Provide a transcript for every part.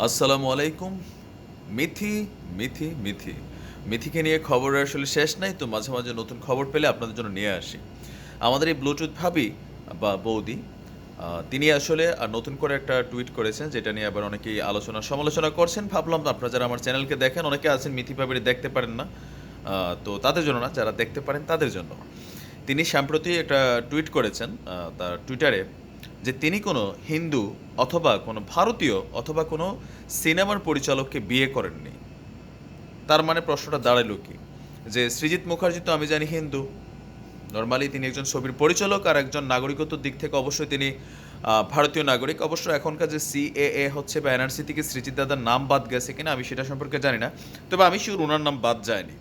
আসসালামু আলাইকুম। মিথি মিথি মিথি। মিথিকে নিয়ে খবর আসলে শেষ নাই, তো মাঝে মাঝে নতুন খবর পেলে আপনাদের জন্য নিয়ে আসি। আমাদের এই ব্লুটুথ ভাবি বা বৌদি তিনি আসলে নতুন করে একটা টুইট করেছেন, যেটা নিয়ে আবার অনেকেই আলোচনা সমালোচনা করছেন। ভাবলাম আপনারা যারা আমার চ্যানেলকে দেখেন, অনেকে আছেন মিথি ভাবির দেখতে পারেন না। তো তাদের জন্য না, যারা দেখতে পারেন তাদের জন্য। তিনি সম্প্রতি একটা টুইট করেছেন তার টুইটারে যে তিনি কোনো হিন্দু অথবা কোনো ভারতীয় অথবা কোনো সিনেমার পরিচালককে বিয়ে করেননি। তার মানে প্রশ্নটা দাঁড়াল কি? যে সৃজিত মুখার্জি তো আমি জানি হিন্দু। নর্মালি তিনি একজন ছবির পরিচালক আর একজন নাগরিকত্ব দিক থেকে অবশ্যই তিনি ভারতীয় নাগরিক। অবশ্য এখনকার যে সিএএ হচ্ছে বা এনআরসি থেকে সৃজিত দাদার নাম বাদ গেছে কিনা আমি সেটা সম্পর্কে জানি না। তবে আমি শিওর ওনার নাম বাদ যায়নি।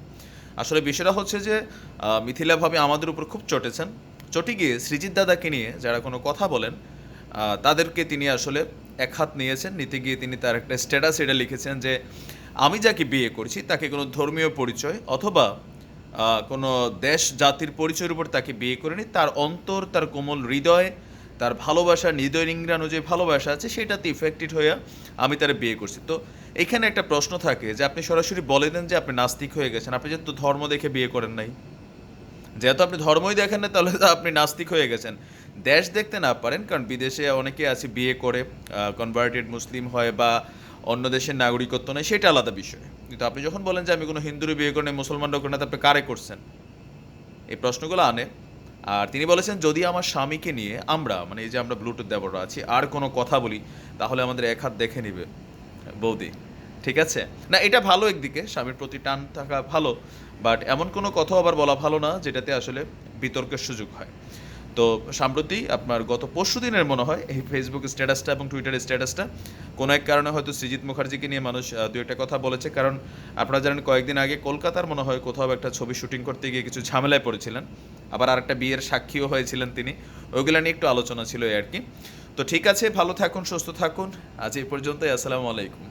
আসলে বিষয়টা হচ্ছে যে আহ, মিথিলা ভাবে আমাদের উপর খুব চটেছেন। চটে গিয়ে সৃজিত দাদাকে নিয়ে যারা কোনো কথা বলেন তাদেরকে তিনি আসলে এক হাত নিয়েছেন। নিতে গিয়ে তিনি তার একটা স্ট্যাটাস এটা লিখেছেন যে, আমি যাকে বিয়ে করছি তাকে কোনো ধর্মীয় পরিচয় অথবা কোনো দেশ জাতির পরিচয়ের উপর তাকে বিয়ে করেনি। তার অন্তর, তার কোমল হৃদয়, তার ভালোবাসা, হৃদয় নিংড়ানো যে ভালোবাসা আছে সেটাতে ইফেক্টেড হয়ে আমি তার বিয়ে করছি। তো এখানে একটা প্রশ্ন থাকে যে, আপনি সরাসরি বলে দেন যে আপনি নাস্তিক হয়ে গেছেন। আপনি যেহেতু ধর্ম দেখে বিয়ে করেন নাই। যেহেতু আপনি ধর্মই দেখেন না, তাহলে তো আপনি নাস্তিক হয়ে গেছেন। দেশ দেখতে না পারেন, কারণ বিদেশে অনেকে আছে বিয়ে করে কনভার্টেড মুসলিম হয় বা অন্য দেশের নাগরিকত্ব নেই সেটা আলাদা বিষয়। কিন্তু আপনি যখন বলেন যে আমি কোনো হিন্দুরে বিয়ে করেন মুসলমানরা করেন আপনি কারে করছেন? এই প্রশ্নগুলো আনে। আর তিনি বলেছেন, যদি আমার স্বামীকে নিয়ে আমরা মানে এই যে আমরা ব্লুটুথ দেবরা আছি, আর কোনো কথা বলি, তাহলে আমাদের এক হাত দেখে নিবে বৌদি। ঠিক আছে? না, এটা ভালো একদিকে, স্বামীর প্রতি টান থাকা ভালো বাট এমন কোনো কথা আবার বলা ভালো না, যেটাতে আসলে বিতর্কের সুযোগ হয়। তো সাম্প্রতি আপনার গত পরশু দিনের মনে হয়, এই ফেসবুক স্ট্যাটাসটা এবং টুইটারের স্ট্যাটাসটা কোনো এক কারণে হয়তো সৃজিত মুখার্জিকে নিয়ে মানুষ দু একটা কথা বলেছে, কারণ আপনারা জানেন কয়েকদিন আগে কলকাতার মনে হয় কোথাও একটা ছবি শুটিং করতে গিয়ে কিছু ঝামেলায় পড়েছিলেন। আবার আরেকটা বিয়ের সাক্ষীও হয়েছিলেন তিনি। ওইগুলো নিয়ে একটু আলোচনা ছিল আর কি। তো ঠিক আছে, ভালো থাকুন, সুস্থ থাকুন। আজ এই পর্যন্তই, আসসালামু আলাইকুম।